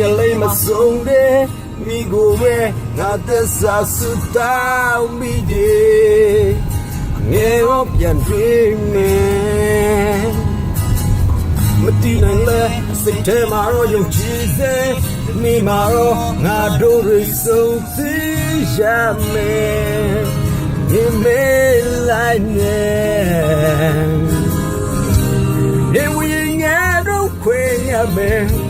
မျက်လေးမဆုံးတဲ့မိကိုပဲငါသက်သာဆူတောင်းမိတယ်ငယ်တော့ပြန်တွေ့မယ်မတည်နိုင်လဲစိတ်ထဲမှာတော့ယုံကြည်စေဒီနေ့မှာတော့ငါတို့ရိစုံစည်းရမယ်ဒီမေလိုက်နေဒီဝိညာဉ်တို့ခွေရမယ်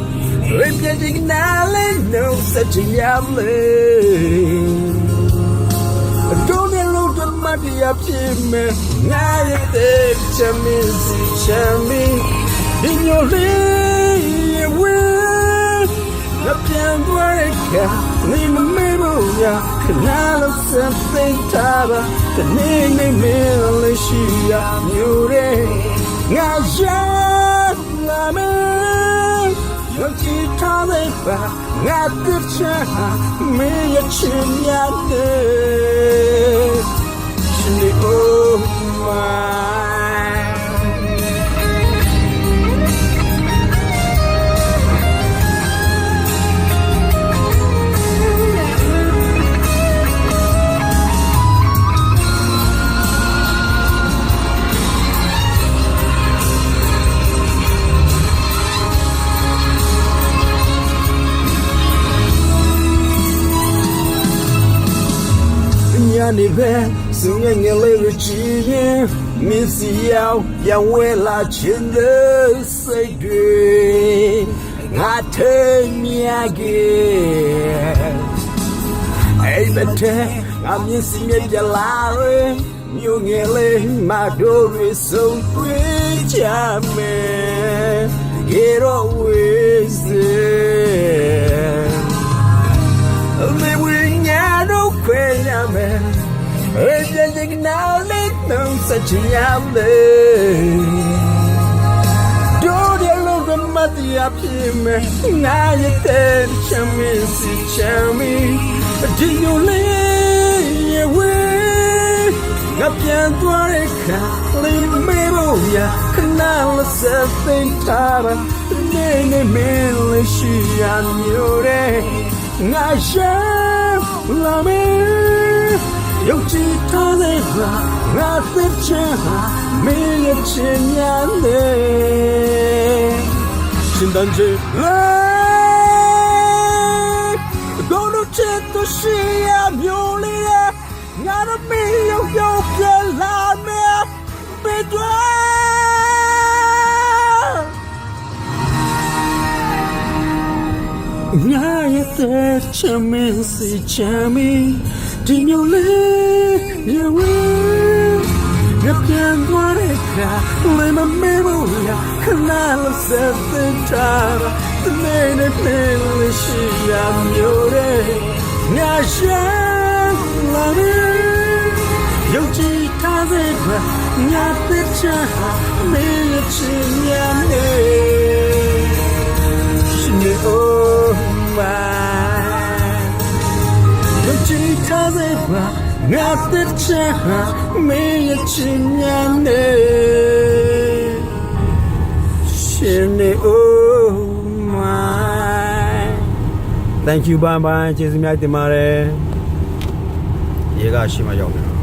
Repeating no such a yammy. Don't look at my dear Pim, now the chamis, chami, in your way. The pian breaker, in the middle, ya, canal of something taba, the name me, she, you day. Now, ယုံကြည်ထားတဲ့ နေပဲစုံငယ်ငယ်လေးရချီရင်မင်းစီရောက်ရဝဲလာချင်တဲ့စိတ်တွေငါထဲမြာကြီးအဲ့ဘက်ထဲငါမြင်စီမြပြလာရင်မြို့ငယ်လေးမတို့ရဆုံးတွေ့ကြမယ်ရေတော့ them such a yammy. Do the look at Matty up him. Now you tell Chammy, see Chammy. Do you lay away? Ngapian tuareka, lim memoria, canal something tara, nene mele shian yore. ငါရှာလာမ ယ်ယုံကြည်ထားတဲ့ဟာငါသစ်ချင်ဟာမင်းရဲ့ချင်များလေရှင်တန်ချေလာကိုလိုချစ်သူရှိရမျိုးလေးရငါတို့မင်းရုပ်ရုပ်ပြလာမယ်ဘယ်တော့ငါရဲ့တဲ့ချမင်းစီချမီ ဒီမျိုးလေးရဝဲငါပြန်သွားတဲ့အခါလေးမမေးဘူးရခဏလို့ဆက်တဲ့တာတနေ့နဲ့နေ့လေးရှိရမျိုးတဲ့ငါရှာလာတယ်ယုံကြည်ထားတဲ့ကငါတဲ့ချာမင်းရဲ့ချင်ရနေ She tell me why? Not the time, me a chinyane. She knew, oh my. Thank you, bye bye. ကျေးဇူးများတင်ပါတယ်။ရေကရှိမှရောက်နေတာ